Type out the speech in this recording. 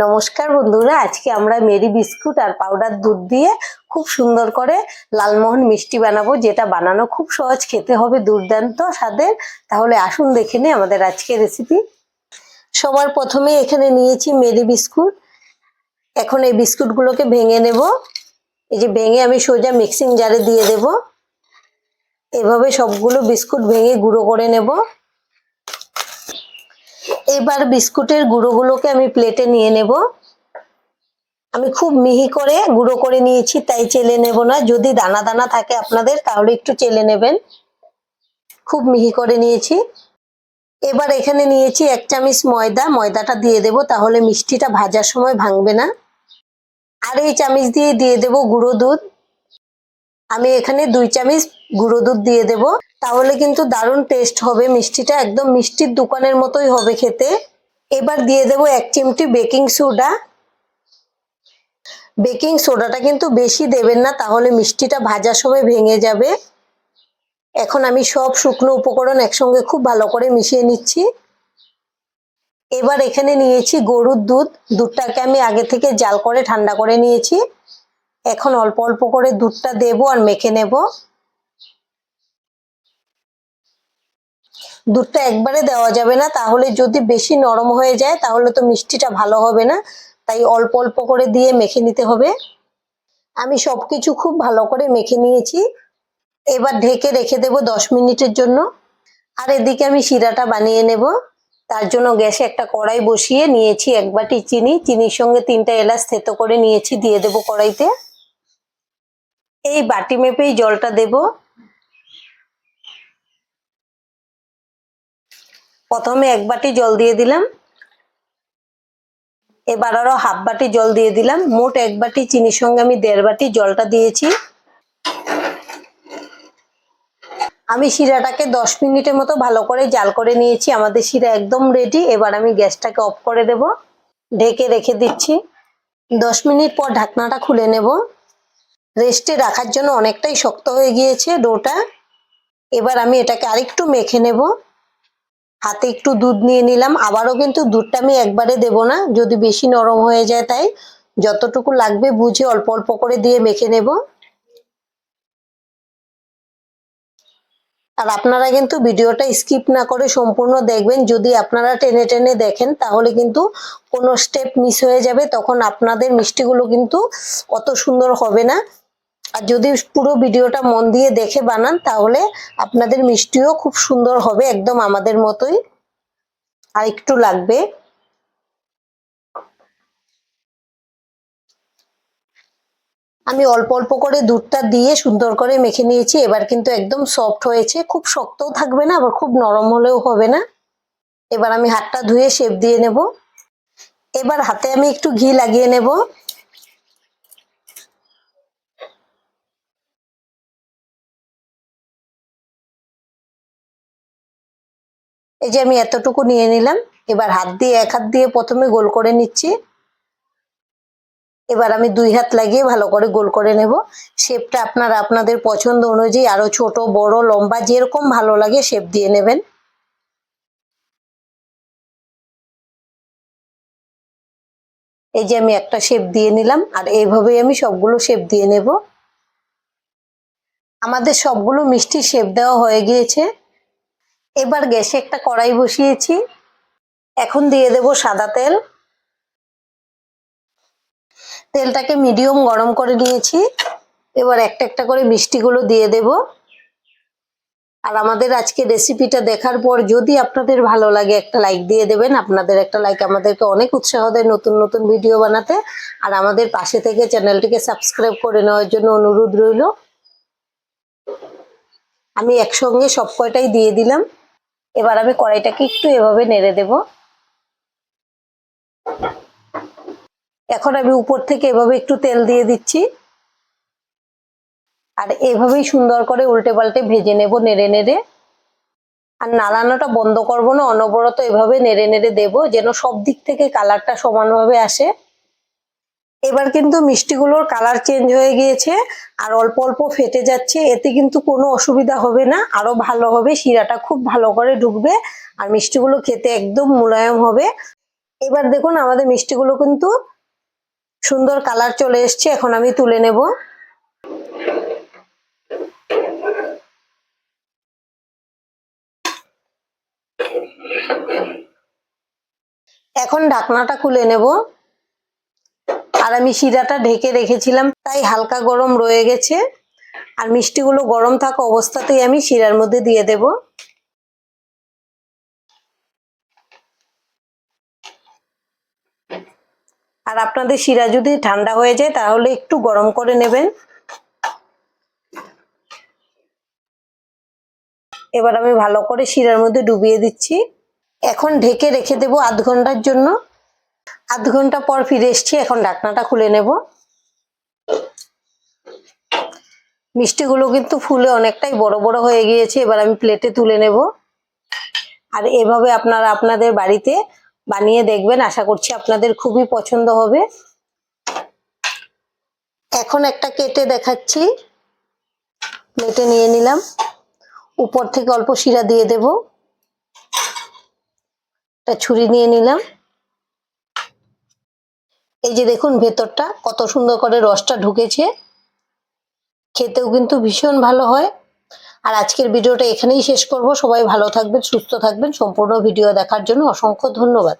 নমস্কার বন্ধুরা, আজকে আমরা মেরি বিস্কুট আর পাউডার দুধ দিয়ে খুব সুন্দর করে লালমোহন মিষ্টি বানাবো, যেটা বানানো খুব সহজ, খেতে হবে দুর্দান্ত স্বাদের। তাহলে আসুন দেখে নিই আমাদের আজকের রেসিপি সবার প্রথমে এখানে নিয়েছি মেরি বিস্কুট। এখন এই বিস্কুটগুলোকে ভেঙে নেব। এই যে ভেঙে আমি সোজা মিক্সিং জারে দিয়ে দেব। এভাবে সবগুলো বিস্কুট ভেঙে গুঁড়ো করে নেব। এবার বিস্কুটের গুঁড়োগুলোকে আমি প্লেটে নিয়ে নেব। আমি খুব মিহি করে গুঁড়ো করে নিয়েছি, তাই চেলে নেব না। যদি দানা দানা থাকে আপনাদের, তাহলে একটু চেলে নেবেন। খুব মিহি করে নিয়েছি। এবার এখানে নিয়েছি এক চামচ ময়দা। ময়দাটা দিয়ে দেব, তাহলে মিষ্টিটা ভাজার সময় ভাঙবে না। আর এই চামচ দিয়ে দিয়ে দেব গুঁড়ো দুধ। আমি এখানে দুই চামচ গুঁড়ো দুধ দিয়ে দেব। তাহলে কিন্তু দারুণ টেস্ট হবে মিষ্টিটা। একদম মিষ্টির দোকানের মতোই হবে খেতে। এবার দিয়ে দেব এক চিমটি বেকিং সোডা বেকিং সোডাটা কিন্তু বেশি দেবেন না, তাহলে মিষ্টিটা ভাজার সময় ভেঙে যাবে। এখন আমি সব শুকনো উপকরণ একসঙ্গে খুব ভালো করে মিশিয়ে নিচ্ছি। এবার এখানে নিয়েছি গরুর দুধ। দুধটাকে আমি আগে থেকে জাল করে ঠান্ডা করে নিয়েছি। এখন অল্প অল্প করে দুধটা দেব আর মেখে নেব। দুধটা একবারে দেওয়া যাবে না, তাহলে যদি বেশি নরম হয়ে যায়, তাহলে তো মিষ্টিটা ভালো হবে না। তাই অল্প অল্প করে দিয়ে মেখে নিতে হবে। আমি সবকিছু খুব ভালো করে মেখে নিয়েছি। এবার ঢেকে রেখে দেব দশ মিনিটের জন্য। আর এদিকে আমি শিরাটা বানিয়ে নেব। তার জন্য গ্যাসে একটা কড়াই বসিয়ে নিয়েছি এক বাটি চিনি। চিনির সঙ্গে তিনটা এলাচ থেতো করে নিয়েছি, দিয়ে দেব কড়াইতে। এই বাটি মেপেই জলটা দেব। প্রথমে এক বাটি জল দিয়ে দিলাম। এবার আরও হাফ বাটি জল দিয়ে দিলাম। মোট এক বাটি চিনির সঙ্গে আমি দেড় বাটি জলটা দিয়েছি। আমি শিরাটাকে দশ মিনিটের মতো ভালো করে জাল করে নিয়েছি। আমাদের শিরা একদম রেডি এবার আমি গ্যাসটাকে অফ করে দেব। ঢেকে রেখে দিচ্ছি। দশ মিনিট পর ঢাকনাটা খুলে নেব। রেস্টে রাখার জন্য অনেকটাই শক্ত হয়ে গিয়েছে ডোটা। এবার আমি এটাকে আরেকটু মেখে নেব। হাতে একটু দুধ নিয়ে নিলাম। আবারও কিন্তু দুধটা আমি একবারে দেব না। যদি বেশি নরম হয়ে যায় তাই যতটুকু লাগবে বুঝে অল্প অল্প করে দিয়ে মেখে নেব। আর আপনারা কিন্তু ভিডিওটা স্কিপ না করে সম্পূর্ণ দেখবেন। যদি আপনারা টেনে টেনে দেখেন তাহলে কিন্তু কোনো স্টেপ মিস হয়ে যাবে। তখন আপনাদের মিষ্টিগুলো কিন্তু অত সুন্দর হবে না। আর যদি পুরো ভিডিওটা মন দিয়ে দেখে বানান, তাহলে আপনাদের মিষ্টিও খুব সুন্দর হবে, একদম আমাদের মতোই। আর একটু লাগবে। আমি অল্প অল্প করে দুধটা দিয়ে সুন্দর করে মেখে নিয়েছি, এবার কিন্তু একদম সফট হয়েছে। খুব শক্তও থাকবে না, আবার খুব নরম হলেও হবে না। এবার আমি হাতটা ধুয়ে শেপ দিয়ে নেব। এবার হাতে আমি একটু ঘি লাগিয়ে নেব। এই যে আমি এতটুকু নিয়ে নিলাম, এবার হাত দিয়ে এক হাত দিয়ে প্রথমে গোল করে নিচ্ছি। এবার আমি দুই হাত লাগিয়ে ভালো করে গোল করে নেব। শেপটা আপনারা আপনাদের পছন্দ অনুযায়ী আরও ছোট, বড়, লম্বা, যেরকম ভালো লাগে শেপ দিয়ে নেবেন। এই যে আমি একটা শেপ দিয়ে নিলাম, আর এইভাবেই আমি সবগুলো শেপ দিয়ে নেব। আমাদের সবগুলো মিষ্টি শেপ দেওয়া হয়ে গিয়েছে। এবার গ্যাসে একটা কড়াই বসিয়েছি। এখন দিয়ে দেব সাদা তেল। তেলটাকে মিডিয়াম গরম করে নিয়েছি। এবার একটা একটা করে মিষ্টিগুলো দিয়ে দেব। আর আমাদের আজকে রেসিপিটা দেখার পর যদি আপনাদের ভালো লাগে একটা লাইক দিয়ে দেবেন, আপনাদের একটা লাইক আমাদেরকে অনেক উৎসাহ দেয় নতুন নতুন ভিডিও বানাতে। আর আমাদের পাশে থেকে চ্যানেলটিকে সাবস্ক্রাইব করে নেওয়ার জন্য অনুরোধ রইল। আমি একসঙ্গে সব কয়টাই দিয়ে দিলাম। এবার আমি কড়াইটাকে একটু এভাবে নেড়ে দেব। এখন আমি উপর থেকে এভাবে একটু তেল দিয়ে দিচ্ছি। আর এভাবেই সুন্দর করে উল্টে পাল্টে ভেজে নেব নেড়ে নেড়ে। আর নাড়ানোটা বন্ধ করব না, অনবরত এভাবে নেড়ে নেড়ে দেব, যেন সব দিক থেকে কালারটা সমানভাবে আসে। এবার কিন্তু মিষ্টিগুলোর কালার চেঞ্জ হয়ে গিয়েছে, আর অল্প অল্প ফেটে যাচ্ছে, এতে কিন্তু কোনো অসুবিধা হবে না আরও ভালো হবে, শিরাটা খুব ভালো করে ঢুকবে আর মিষ্টিগুলো খেতে একদম মোলায়েম হবে। এবার দেখুন আমাদের মিষ্টিগুলো কিন্তু সুন্দর কালার চলে এসছে, এখন আমি তুলে নেব। এখন ঢাকনাটা খুলে নেব। আর আমি শিরাটা ঢেকে রেখেছিলাম, তাই হালকা গরম রয়ে গেছে। আর মিষ্টিগুলো গরম থাকা অবস্থাতেই আমি শিরার মধ্যে দিয়ে দেব। আর আপনাদের শিরা যদি ঠান্ডা হয়ে যায়, তাহলে একটু গরম করে নেবেন। এবার আমি ভালো করে শিরার মধ্যে ডুবিয়ে দিচ্ছি। এখন ঢেকে রেখে দেবো আধ ঘণ্টার জন্য। আধ ঘণ্টা পর ফিরে এসছি, এখন ঢাকনাটা খুলে নেব। মিষ্টিগুলো কিন্তু ফুলে অনেকটাই বড় বড় হয়ে গিয়েছে, এবার আমি প্লেটে তুলে নেব। আর এভাবে আপনারা আপনাদের বাড়িতে বানিয়ে দেখবেন, আশা করছি আপনাদের খুবই পছন্দ হবে। এখন একটা কেটে দেখাচ্ছি। প্লেটে নিয়ে নিলাম। উপর থেকে অল্প শিরা দিয়ে দেব। একটা ছুরি নিয়ে নিলাম। এই যে দেখুন ভেতরটা, কত সুন্দর করে রসটা ঢুকেছে। খেতেও কিন্তু ভীষণ ভালো হয়। আর আজকের ভিডিওটা এখানেই শেষ করব। সবাই ভালো থাকবেন, সুস্থ থাকবেন। সম্পূর্ণ ভিডিও দেখার জন্য অসংখ্য ধন্যবাদ।